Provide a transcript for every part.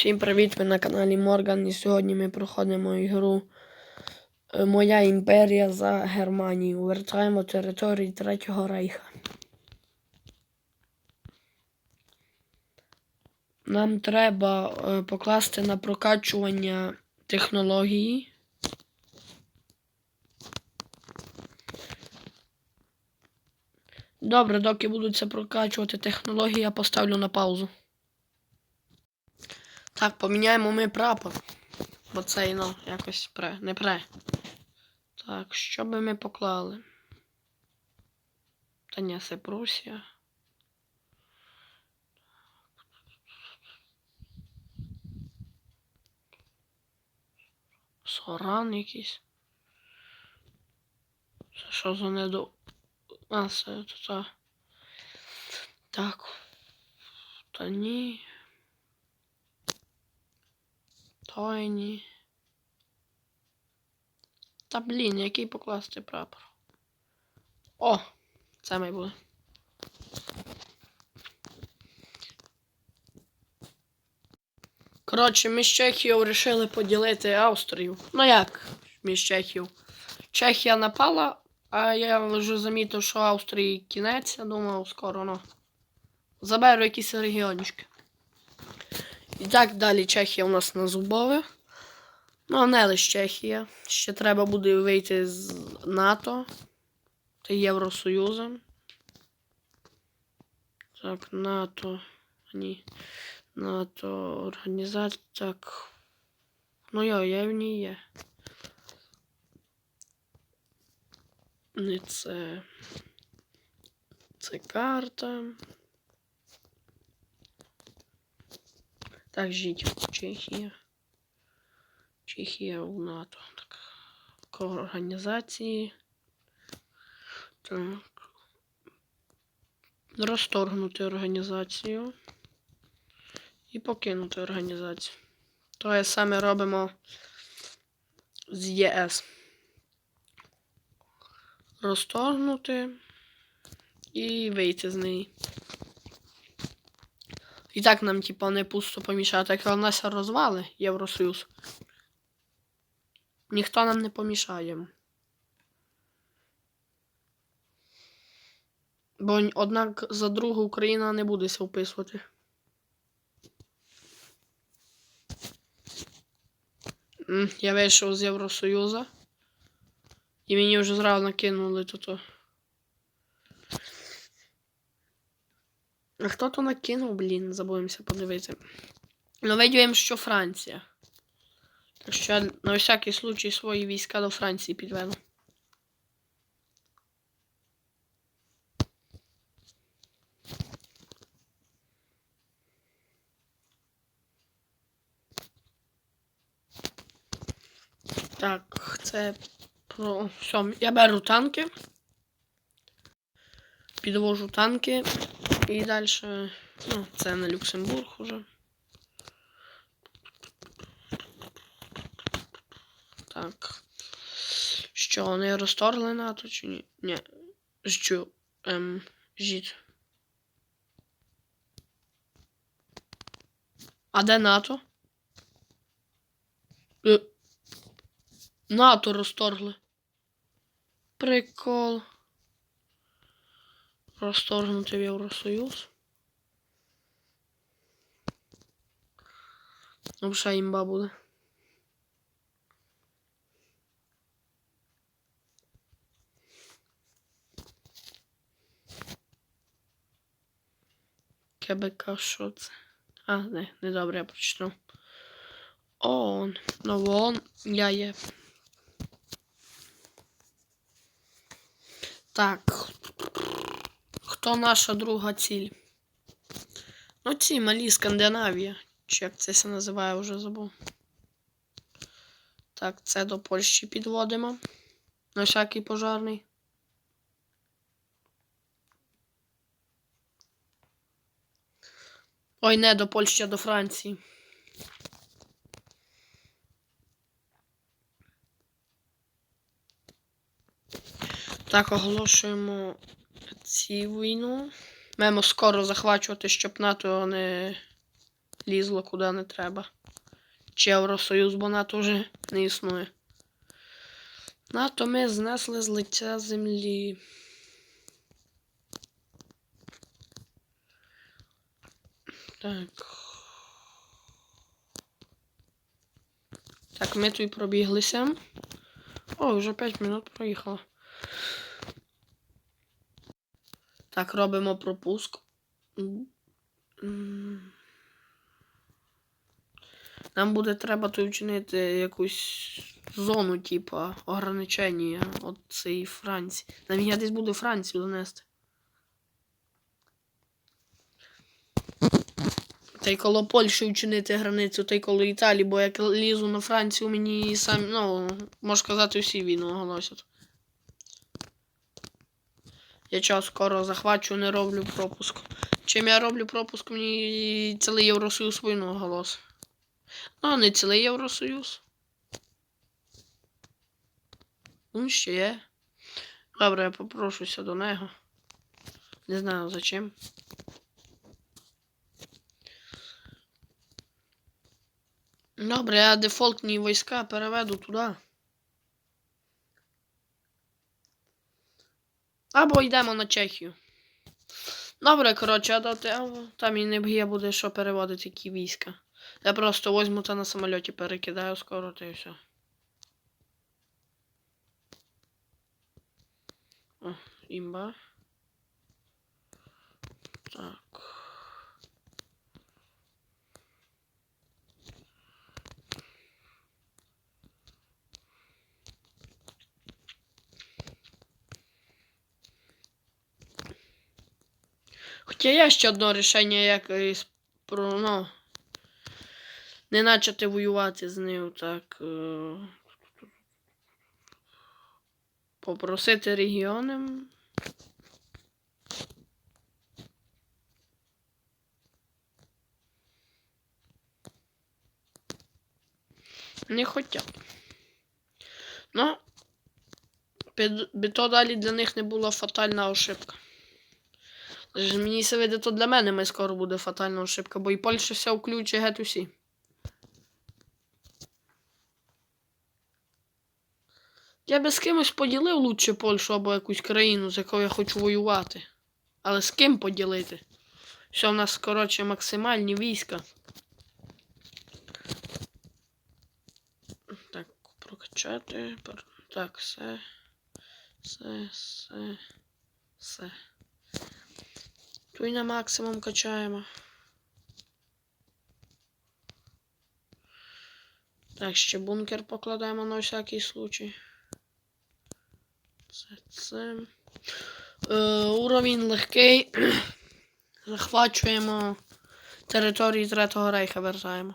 Всім привіт! Ви на каналі Морган і сьогодні ми проходимо ігру е, Моя імперія за Германію. Вертаємо території Третього Рейха. Нам треба е, покласти на прокачування технології. Добре, доки будуть це прокачувати технології, я поставлю на паузу. Так, поміняємо ми прапор. Бо цей, ну, якось пре, не пре. Так, що би ми поклали? Та ні, це Прусія. Соран якийсь. Це що за недо... А, це то та. Так. Та ні. Тойні. Та блін, який покласти прапор? О! Це має буде. Коротше, ми з Чехією вирішили поділити Австрію. Ну як між Чехією? Чехія напала, а я вже замітив, що Австрії кінець, я думав, скоро ну. Заберу якісь регіончики. І так далі Чехія у нас на зубове. Ну, а не лише Чехія. Ще треба буде вийти з НАТО та Євросоюзу. Так, НАТО. Ні. НАТО організація. Так. Ну я, я в ній є. Не це. Це карта. Так, жіть. Чехія. Чехія у НАТО. Так. Організації. Так. Розторгнути організацію. І покинути організацію. То саме робимо з ЄС. Розторгнути і вийти з неї. І так нам, типа, не пусто помішати. Як нас розвали Євросоюз. Ніхто нам не помішає. Бо однак за другу Україна не буде ся вписувати. Я вийшов з Євросоюзу. І мені вже зразу накинули тут. А хто то накинув, блін, забудемося подивитися. Ну, видіємо, що Франція. Так що я на всякий случай свої війська до Франції підведу. Так, це про. Все, я беру танки. Підвожу танки. І далі. Ну, це на Люксембург уже. Так. Що, вони розторгли НАТО чи ні? Ні. Що? Ем, жіт. А де НАТО? Е, НАТО розторгли. Прикол. Розторгнути в Євросоюз. Ну, ще імба буде. КБК, що це? А, не, не добре, я прочитав. ООН. Ну, в ООН я є. Так. Хто наша друга ціль? Ну, ці малі Скандинавія. Чи як це се називає, вже забув. Так, це до Польщі підводимо. На всякий пожарний. Ой, не до Польщі, а до Франції. Так, оголошуємо цю війну. Маємо скоро захвачувати, щоб НАТО не лізло куди не треба. Чи Євросоюз, бо НАТО вже не існує. НАТО ми знесли з лиця землі. Так. Так, ми тут пробіглися. О, вже 5 минут проїхало. Так, робимо пропуск. Нам буде треба тут вчинити якусь зону, типа, ограничення от цієї Франції. Нам я десь буде Францію донести. Та й коло Польщі вчинити границю, та й коло Італії, бо як лізу на Францію, мені самі, ну, можна сказати, всі війну оголосять. Я час скоро захвачу, не роблю пропуск. Чим я роблю пропуск, мені цілий Євросоюз війну оголосить. Ну, не цілий Євросоюз. Він ще є. Добре, я попрошуся до нього. Не знаю зачем. Добре, я дефолтні війська переведу туди. Або йдемо на Чехію. Добре, коротше, там і не б'є буде що переводити які війська. Я просто возьму та на самоліті перекидаю скоро, та і все. О, імба. Так. Хоча є ще одне рішення, як про, ну, не почати воювати з нею, так. Е, попросити регіони. Не хотять. Ну, би то далі для них не була фатальна ошибка. Ж Мені се види, то для мене ми скоро буде фатальна ошибка, бо і Польща вся включить геть усі. Я би з кимось поділив лучше Польщу або якусь країну, з якою я хочу воювати. Але з ким поділити? Все, в нас, коротше, максимальні війська. Так, прокачати. Так, все. Все, все. Все. Тут і на максимум качаємо. Так, ще бункер покладаємо на всякий случай. Це це. Е, уровень легкий. Захвачуємо території Третього рейха, вертаємо.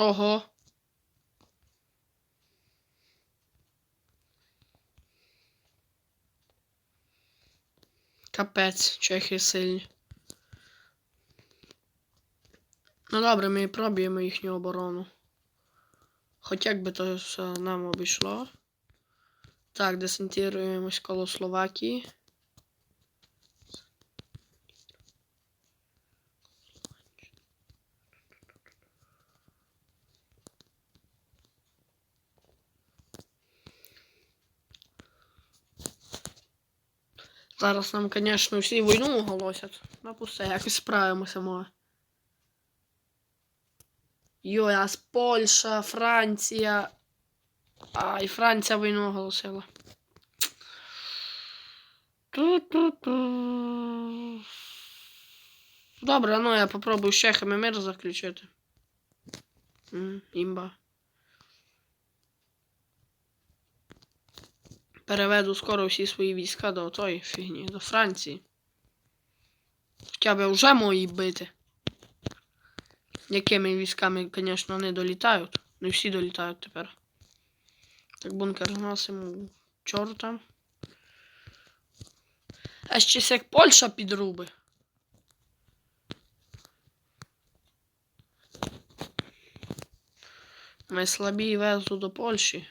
Ого. Капець, чехи сильні. Ну добре, ми проб'ємо їхню оборону. Хоч як би то нам обійшло. Так, десантируємось коло Словакії. Зараз нам, звісно, всі війну оголосять. Ну, пусте, якось справимося, може. Йой, Польща, Франція. А, і Франція війну оголосила. Ту-ту-ту. Добре, ну я попробую з чехами мир заключити. Імба. переведу скоро всі свої війська до тої фігні, до Франції. Хоча б вже мої бити. Якими військами, звісно, не долітають. Не всі долітають тепер. Так, бункер зносимо Чортом. А ще як Польща підруби. Ми слабі везу до Польщі.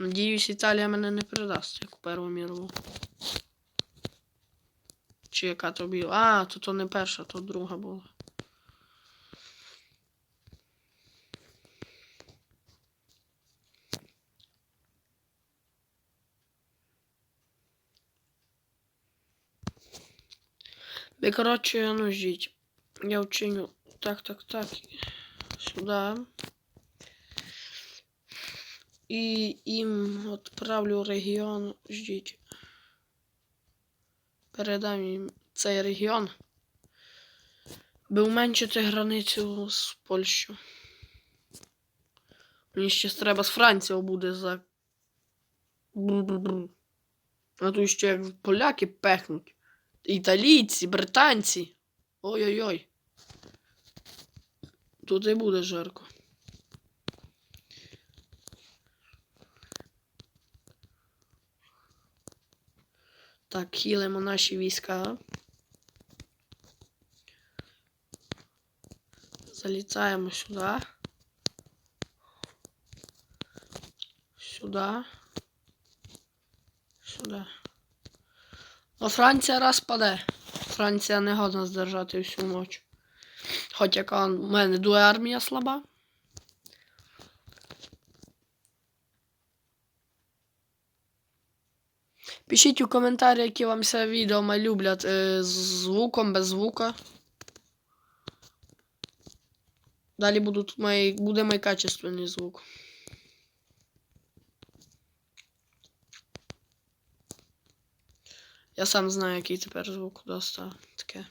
Надіюсь, Італія мене не передасть, як у Першу мірову. Чи яка тобі. А, то то не перша, то друга була. Ви, коротше, ну ждіть. Я вчиню. Так, так, так. Сюда. І їм відправлю регіон. Ждіть. Передам їм цей регіон. Би уменшити границю з Польщею. Мені ще треба з Францією буде за. А тут ще як поляки пехнуть. Італійці, британці. Ой-ой-ой. Тут і буде жарко. Так, хілимо наші війська. Залітаємо сюди. Сюди. Сюди. Ну, Франція раз паде. Франція не годна здержати всю ніч. Хоч яка в мене дує армія слаба. Пишіть у коментарі, які вам це відео ми люблять е, з звуком, без звука. Далі будуть мої, буде мій качественний звук. Я сам знаю, який тепер звук доста таке.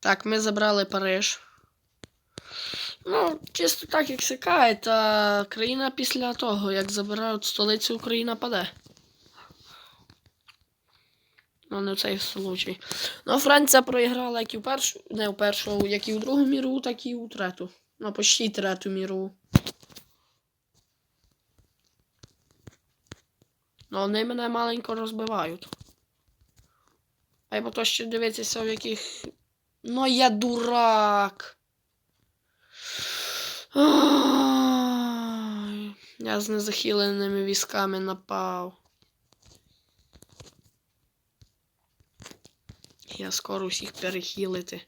Так, ми забрали Париж. Ну, чисто так, як сякає, та країна після того, як забирають столицю, Україна паде. Ну, не в цей случай. Ну, Франція проіграла як і в першу, не в першу, як і в другу міру, так і у трету. Ну, почти третю міру. Ну, вони мене маленько розбивають. А я ще дивитися, в яких. Ну, я дурак. Ай, Я з незахиленими військами напав. Я скоро усіх перехилити.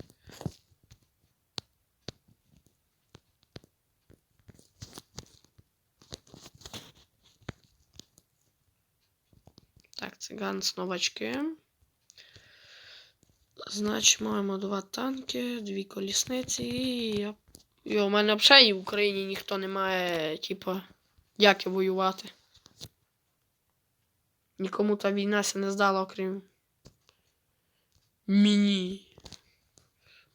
Так, циган з новачки. Значить, маємо два танки, дві колісниці і я. І у мене взагалі в Україні ніхто не має, типу, як воювати. Нікому та війна ся не здала, окрім. Мені.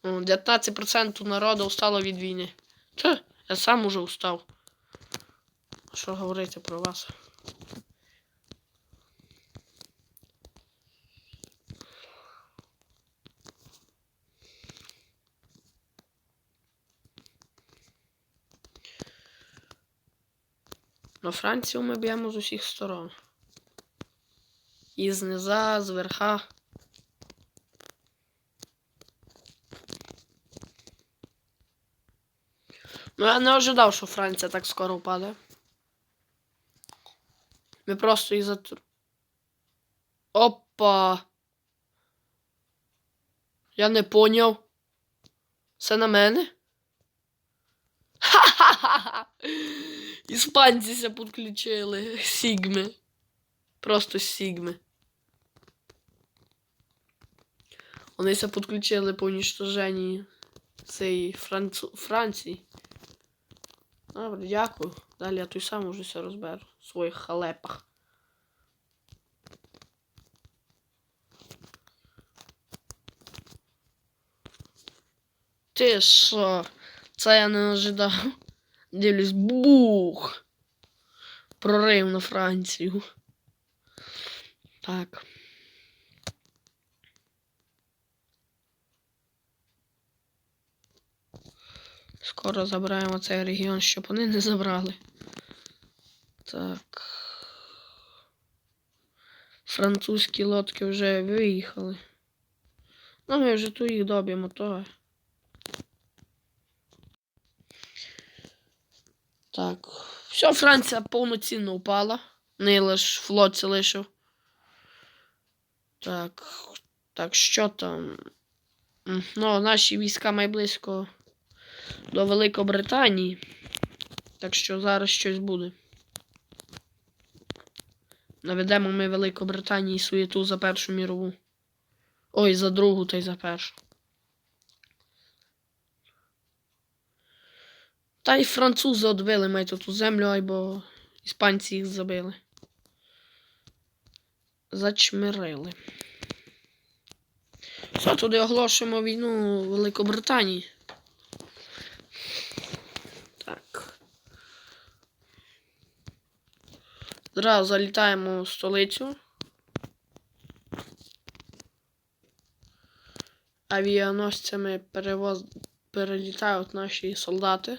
Ну, 19% народу устало від війни. Та, я сам уже устав. Що говорити про вас? На Францію ми б'ємо з усіх сторон. І зниза, з верха. Ну, я не ожидав, що Франція так скоро впаде. Ми просто із за. Опа. Я не поняв. Все на мене? Ха-ха-ха! Іспанці підключили. Сігми. Просто сігми. Вони ся підключили по уничтоженні цієї Францу... Франції. Добре, дякую. Далі я той сам уже все розберу в своїх халепах. Ти що? Це я не ожидав. Дивлюсь, бух. Прорив на Францію. Так. Скоро забираємо цей регіон, щоб вони не забрали. Так. Французькі лодки вже виїхали. Ну, ми вже тут їх доб'ємо, то. Так. Все, Франція повноцінно впала. Не лише флот лишив. Так. Так, що там? Ну, наші війська майблизько до Великобританії. Так що зараз щось буде. Наведемо ми Великобританії суєту за Першу мірову. Ой, за другу та й за першу. Та й французи відбили май ту землю, або іспанці їх забили. Зачмирили. Все, туди оголошуємо війну Великобританії. Зразу залітаємо в столицю. Авіаносцями перевоз... перелітають наші солдати.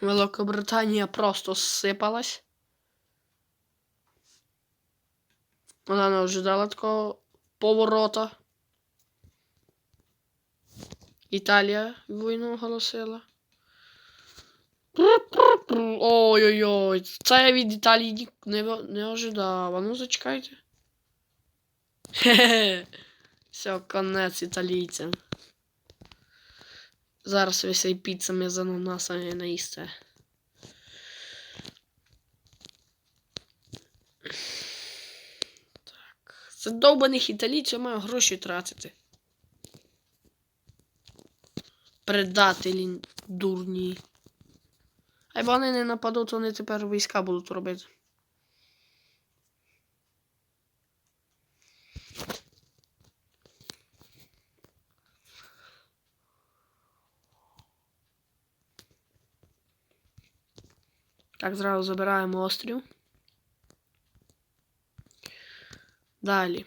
Великобританія просто зсипалась. Вона не ожидала такого поворота. Італія війну оголосила. Ой-ой-ой, це я від Італії не, не ожидав. А ну зачекайте. Все, конець італійцям. Зараз ви цей піцами з ананасами наїсте. Так. Це довбаних італійців маю гроші тратити. Предателі дурні. А як вони не нападуть, вони тепер війська будуть робити. Так, зразу забираємо острів. Далі.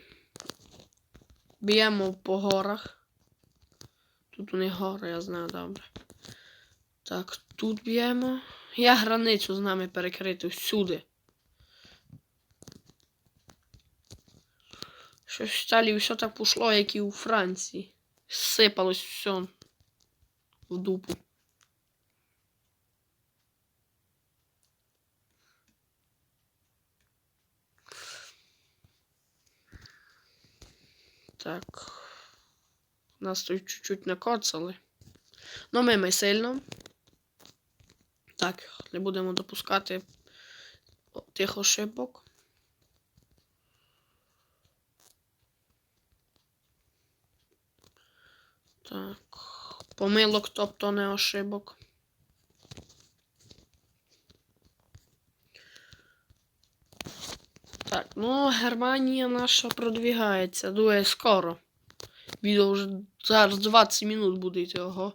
Б'ємо по горах. Тут у них гори, я знаю добре. Так, тут б'ємо. Я границю з нами перекрити всюди. Щось Італії все так пошло, як і у Франції. Сипалось все в дупу. Так. Нас тут чуть-чуть накоцали. Ну, ми ми сильно. Так, не будемо допускати тих ошибок. Так. Помилок, тобто не ошибок. Так, ну Германія наша продвігається дуже скоро. Відео вже зараз 20 минут буде йти, ого.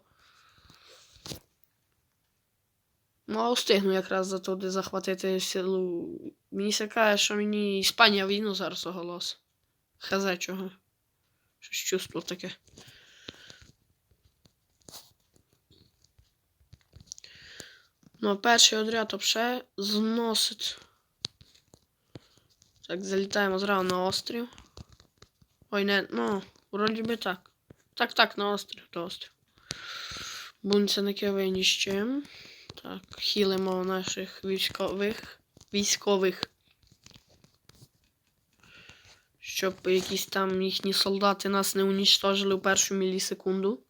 Ну, а встигну якраз за туди захватити силу. Мені се каже, що мені Іспанія війну зараз оголос. Хз чого. Щось чувство таке. Ну, перший отряд вообще зносить. Так, залітаємо зразу на острів. Ой, не, ну, вроді би так. Так, так, на острів, то острів. Бунцяники ні з чим. Так, хілимо наших військових. Військових. Щоб якісь там їхні солдати нас не унічтожили в першу мілісекунду.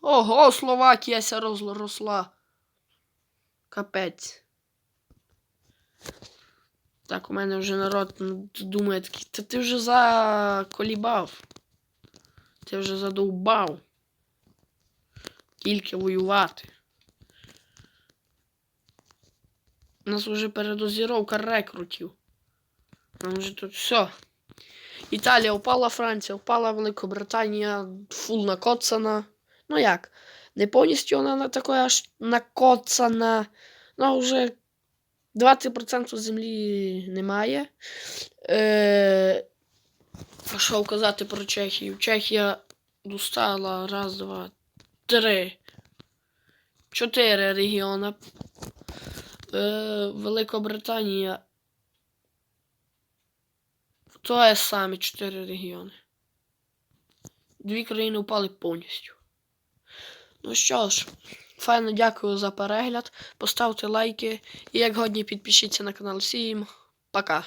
Ого, Словакія ся розросла. Капець. Так, у мене вже народ думає такий, та ти вже заколібав. Ти вже задовбав. Тільки воювати. У нас вже передозіровка рекрутів. Нам вже тут все. Італія впала, Франція впала, Великобританія фул накоцана. Ну як? Не повністю вона на такої аж накоцана. Ну, вже 20% землі немає. Е, що казати про Чехію? Чехія достала раз, два, три, чотири регіони. Е, Великобританія. То є самі чотири регіони. Дві країни впали повністю. Ну що ж, файно дякую за перегляд. Поставте лайки і як годні підпишіться на канал. Всім пока!